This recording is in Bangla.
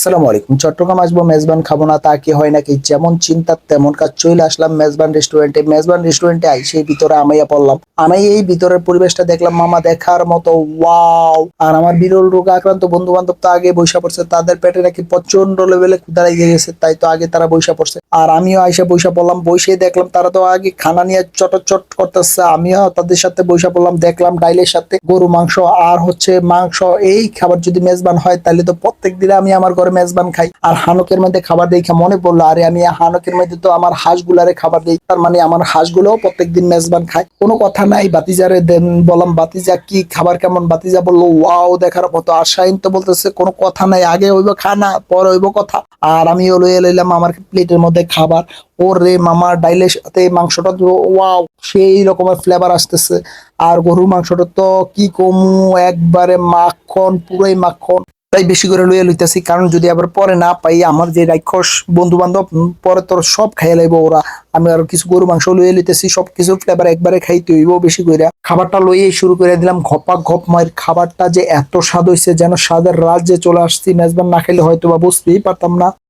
আসসালামু আলাইকুম। চট্টগ্রাম আসব, মেজবান খাব না, তা কি হয় নাকি? যেমন চিন্তা, তেমন কাজ। চলে আসলাম মেজবান রেস্টুরেন্টে মেজবান রেস্টুরেন্টে আই সেই ভিতরে আমাইয়া পড়লাম। আমি এই ভিতরের পরিবেশটা দেখলাম, মামা দেখার মতো, ওয়াও! আর আমার বিরল রোগ আক্রান্ত বন্ধু বান্ধব তো আগে বৈশা পড়ছে। তাদের পেটে নাকি প্রচণ্ড লেভেলে ক্ষুদা লেগে গেছে, তাই তো আগে তারা বৈশা পড়ছে। আর আমিও আইসা বৈশা পড়লাম বসে দেখলাম তারা তো আগে খানা নিয়ে চটচট করতেছে। আমিও তাদের সাথে বৈশা পড়লাম, দেখলাম ডাইলের সাথে গরু, মাংস, আর হচ্ছে মাংস। এই খাবার যদি মেজবান হয়, তাহলে তো প্রত্যেক দিনে আমি আমার ঘরে মেজবান খাই। আর হানকের মধ্যে খাবার দেখে মনে পড়ল, আরে আমি হানকের মধ্যে তো আমার হাঁসগুলারে খাবার দিই। তার মানে আমার হাঁসগুলোও প্রত্যেকদিন মেজবান খায়। কোনো কথা নাই, বাতিজারে দেন বললাম, বাতিজা কি খাবার কেমন? বাতিজা বলল, ওয়াও, দেখার মতো আর শাহিন তো বলতেছে, কোনো কথা নাই, আগে হইব খানা, পরে হইব কথা। আর আমি হলো এলাম আমার প্লেটের মধ্যে খাবার। ওরে মামা ডাইলের সাথে মাংসটা ওয়াও, সেই রকমের ফ্লেভার আসতেছে। আর গরুর মাংসটা তো কি কমু, একবারে মাখন, পুরোই মাখন। তাই বেশি করে লইয়া লইতেছি। কারণ যদি আবার পরে না পাই, আমার যে রাক্ষস বন্ধু বান্ধব পরে তোর সব খাইয়া লাইব ওরা। আমি আর কিছু গরু, মাংস লইয়া লইতেছি সব কিছু ফ্লেভার একবারে খাইতে হইব বেশি করে খাবারটা লইয়ে শুরু করে দিলাম, ঘপা ঘপ মায়ের খাবারটা যে এত স্বাদ হয়েছে যেন স্বাদের রাজ্যে চলে আসছি, মেজবান না খেলে হয়তো বা বুঝতেই পারতাম না।